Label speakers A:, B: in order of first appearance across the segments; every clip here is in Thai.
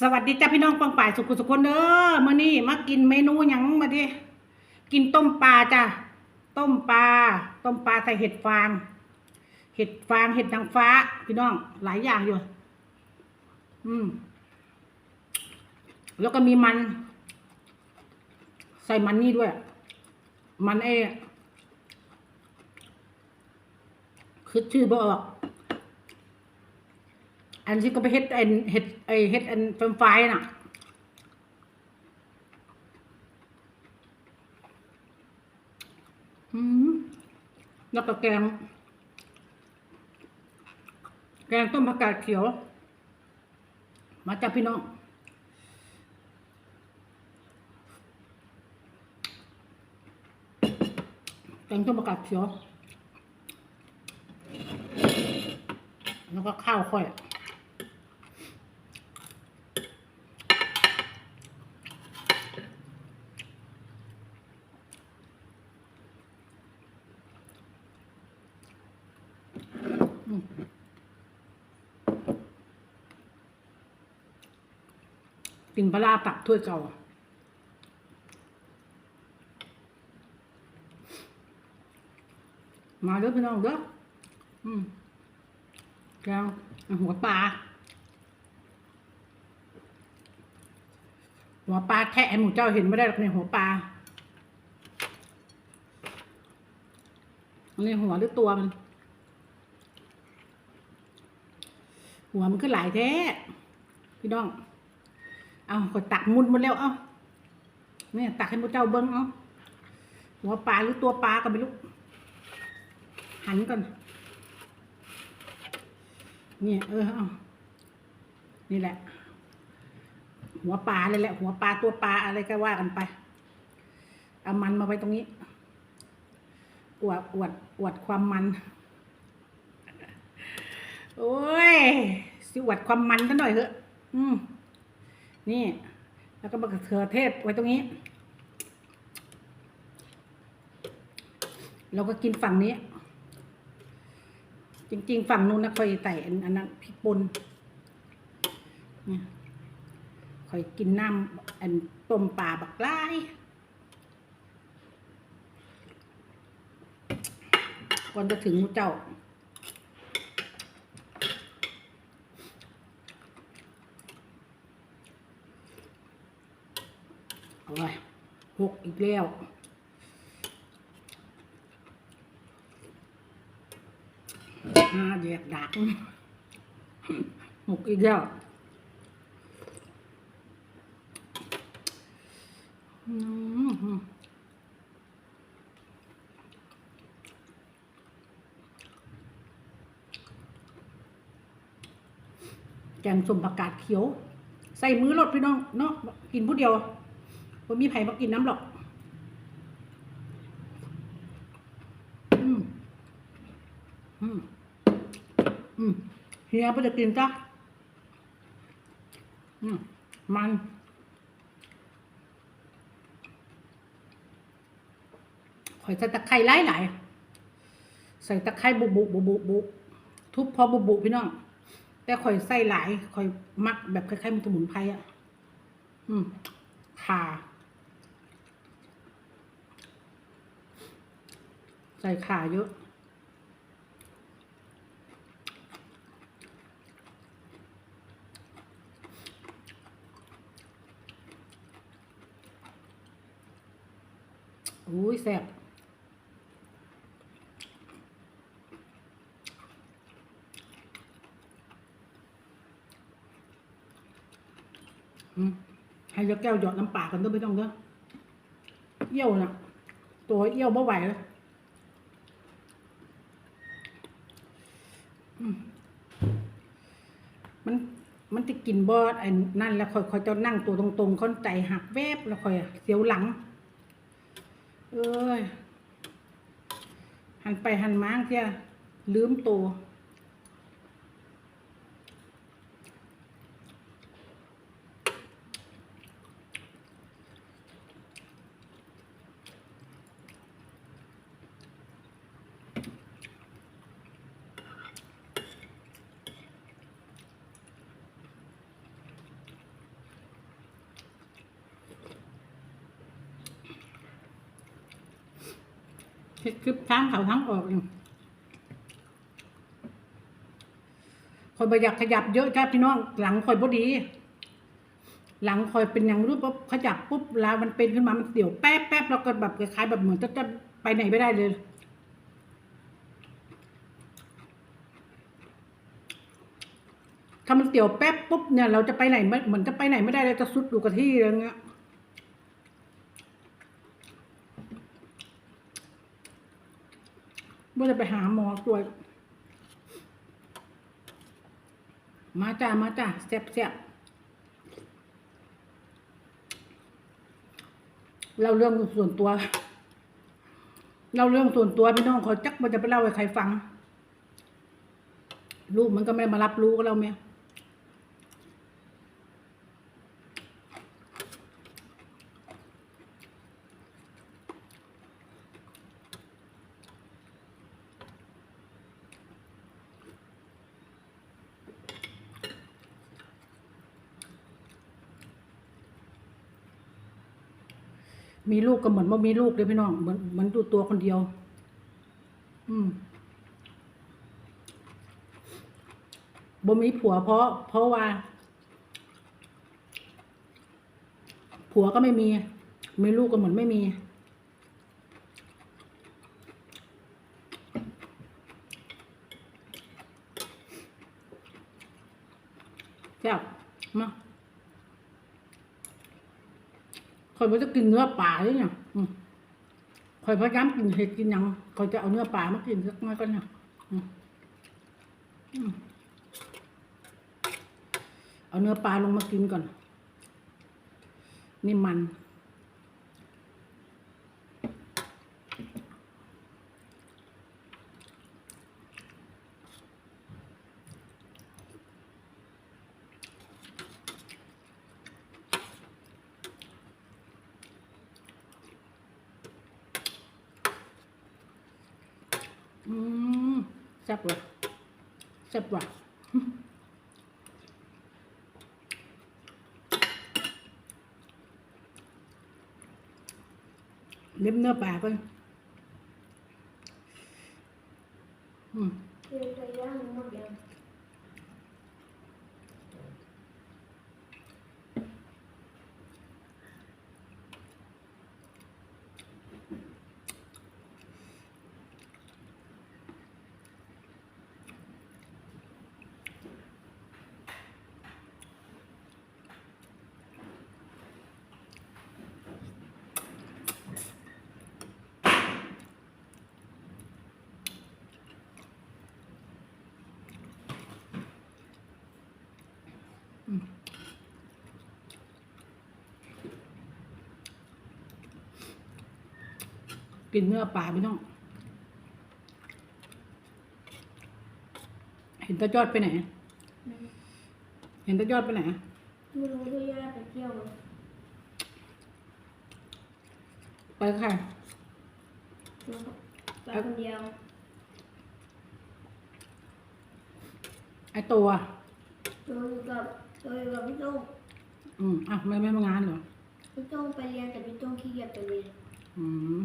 A: สวัสดีจ้าพี่น้องฟังป่ายสุขุสุขคนเด้อมื้อนี้มากินเมนูหยังมาดิกินต้มปลาจ้ะต้มปลาต้มปลาใส่เห็ดฟาง เห็ดฟางเห็ดนางฟ้า พี่น้องหลายอย่างอยู่ อืม แล้วก็มีมัน ใส่มันนี่ด้วย มันเอคือชื่อบ่ออก นที่ก็ไปเฮ็ดไอ้เฮ็ดไอ้เฮ็ดอันเฟรนช์ฟรายน่ะอืมแล้วก็แกง แกงต้มผักกาดเขียว มาจากพี่น้องแกงต้มผักกาดเขียว แล้วก็ข้าวค่อย กินปลาตักถ้วยเก่ามาเด้อพี่น้องเด้ออืมแกงหัวปลา หัวปลาแทะหมูเจ้าเห็นไม่ได้หรอกในหัวปลาอันนี้หัวหรือตัวมัน หัวมันก็หลายแท้ พี่น้อง เอาก็ตักมุนหมดแล้วเอาเนี่ยตักให้หมูเจ้าเบิ้งเอาหัวปลาหรือตัวปลาก็ไม่รู้หันก่อน เนี่ย เออเอานี่แหละ หัวปลาเลยแหละ หัวปลาตัวปลาอะไรก็ว่ากันไป เอามันมาไว้ตรงนี้ อวดอวดอวดความมัน โอ้ย สิอวดความมันกันหน่อยเถอะอืมนี่ แล้วก็มะเขือเทศไว้ตรงนี้ เราก็กินฝั่งนี้ จริง ๆ ฝั่งนู้นนะค่อยใส่อันอันนั้นพริกป่นค่อยกินน้ำอันต้มปลาบักไล่ก่อนจะถึงมูเจ้า โอ้ย หกอีกแล้ว ห้าแยกดักหกอีกแล้วอืมแกงสมผักกาดเขียว ใส่มือรถพี่น้องเนาะกินผู้เดียว ผมมีไผ่มากินน้ำหรอกอืมอืมอืมเฮียไปจะกินจ้ะอืมมันข่อยใส่ตะไคร้หลายหลายใส่ตะไคร้บุบุบุบุบุทุบพอบุบุพี่น้อง แต่ข่อยใส่หลายข่อยมักแบบคล้ายๆมันสมุนไพรอะ อืมข่า ใส่ขาเยอะอุ้ยแซ่บให้ยาแก้วหยอดน้ำปากกันด้วยไม่ต้องเด้อเยี่ยวน่ะตัวเยี่ยวบ่ไหวแล้วอืมมัน มันจะกินบอดไอ้นั่นแล้วค่อยคอยจะนั่งตัวตรงๆค้นใจหักแวบแล้วค่อยเสียวหลัง เอ้ยหันไปหันมาเสียลืมตัว เฮ็ดคลิปทั้งเขาทั้งออกอยู่คอยบอยากขยับเยอะจ้าพี่น้องหลังคอยพอดี หลังคอยเป็นอย่างรู้ปุ๊บขยับปุ๊บเวลามันเป็นขึ้นมามันเดี่ยวแป๊บแป๊บแล้วก็แบบคล้ายๆแบบเหมือนจะจะไปไหนไม่ได้เลย ถ้ามันเตี่ยวแป๊บปุ๊บเนี่ยเราจะไปไหนไม่เหมือนจะไปไหนไม่ได้เลยจะสุดอยู่กับที่อะไรเงี้ย ว่าจะไปหาหมอตรวจมาจ้ามาจ้าแซ่บแซ่บเราเรื่องส่วนตัว เราเรื่องส่วนตัวพี่น้องเขาจักมันจะไปเล่าให้ใครฟัง ลูกมันก็ไม่มารับรู้กับเราเมี มีลูกก็เหมือนว่ามีลูกเลยพี่น้อง เหมือนเหมือนดูตัวคนเดียว อืมบ่มีผัวเพราะ เพราะว่า ผัวก็ไม่มี มีลูกก็เหมือนไม่มี เจ้ามา คอยว่าจะกินเนื้อปลาเลยเนี่ยอืมคอยพยายามกินเห็ดกินยังคอยจะเอาเนื้อปลามากินสักน้อยก็เนี่ยเอาเนื้อปลาลงมากินก่อน นี่มัน อืมแซ่บว่ะแซ่บว่ะเล็บเนื้อปลาก่อนอืม
B: เรียนตัวย่างหมดยัง
A: กินเนื้อปลาไม่ต้อง เห็นตายอดไปไหน เห็นตายอดไปไหน
B: ไม่รู้ตัวย่าไปเที่ยว
A: ไปค่ะ
B: ไปคนเดียว
A: ไอตัว
B: ตัวอยู่กับตัวอยู่กับพี่โต้ง
A: อืมอะไม่ไม่มางานเหรอ
B: พี่โต้งไปเรียนแต่พี่โต้งขี้เกียจไปเรียน
A: อืม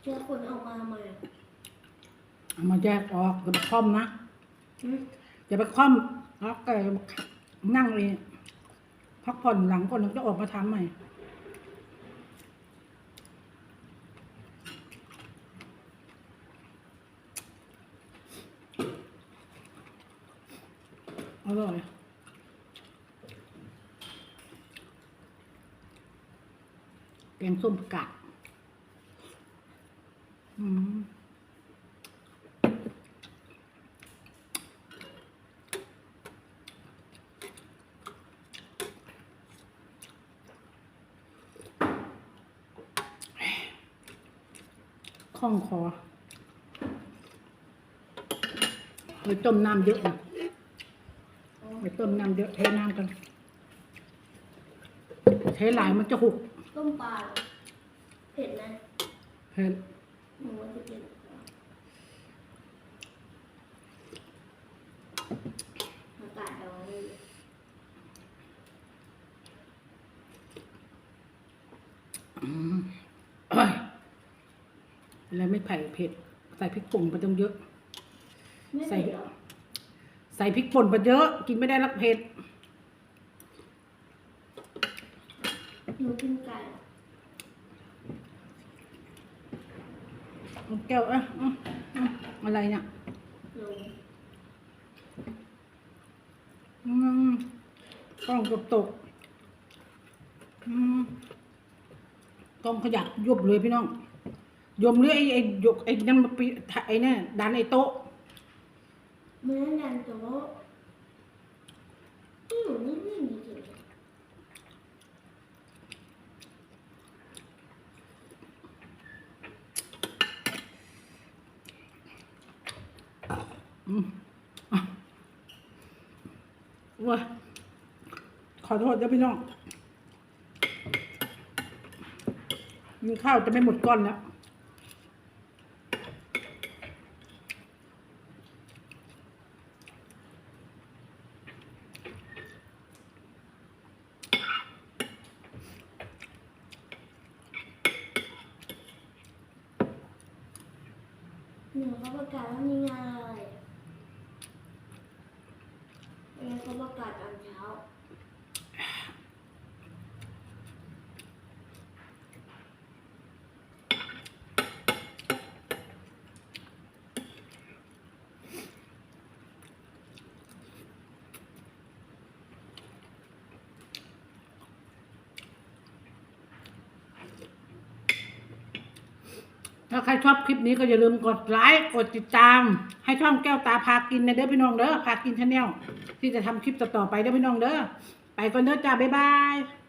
B: เชื่อคนออกมาใหม่
A: เอามาแยกออกอย่าไปคล่อมนะ
B: อืม
A: อย่าไปคล่อมแล้วก็นั่งเลยพักผ่อนหลังก่อนแล้วจะออกมาทำใหม่ อร่อย แกงส้มผักกาดอืม คล่องคอไปต้มน้ำเยอะนะไปต้มน้ำเยอะเทน้ำกันเทหลายมันจะหุก
B: ต้มปลาเผ็ดไหม
A: เผ็ด
B: หนูจะกินอากาศร้อนเล
A: แล้วไม่ไผ่เผ็ด ใส่พริกป่นไปต้เยอะใส่ใส่พริกป่นไปเยอะ กินไม่ได้รักเผ็ด
B: หนูกินไก่
A: แก้วอะอะไรเนี่ยอืมกล้องกบตก อืมกล้องขยับยุบเลยพี่น้องยมเรือไอ้ไอ้ยกไอ้นั่นมาปีไอ้นี่นดันไอ้โต๊ะ
B: เมื่อนันโต๊ะที่อยู่นิ่งๆจริง
A: อืมอะ ว้าขอโทษนะพี่น้องกินข้าวจะไม่หมดก้อนแล้ว
B: หนูเขาประกาศว่ามีงานอะไรเออเขาประ กาศตอนเช้า
A: ถ้าใครชอบคลิปนี้ก็อย่าลืมกดไลค์ กดติดตาม ให้ช่องแก้วตาพากินนะเด้อพี่น้องเด้อพากินชาแนล ที่จะทำคลิปต่อๆไปเด้อพี่น้องเด้อไปก่อนเด้อจ้าบ๊ายบาย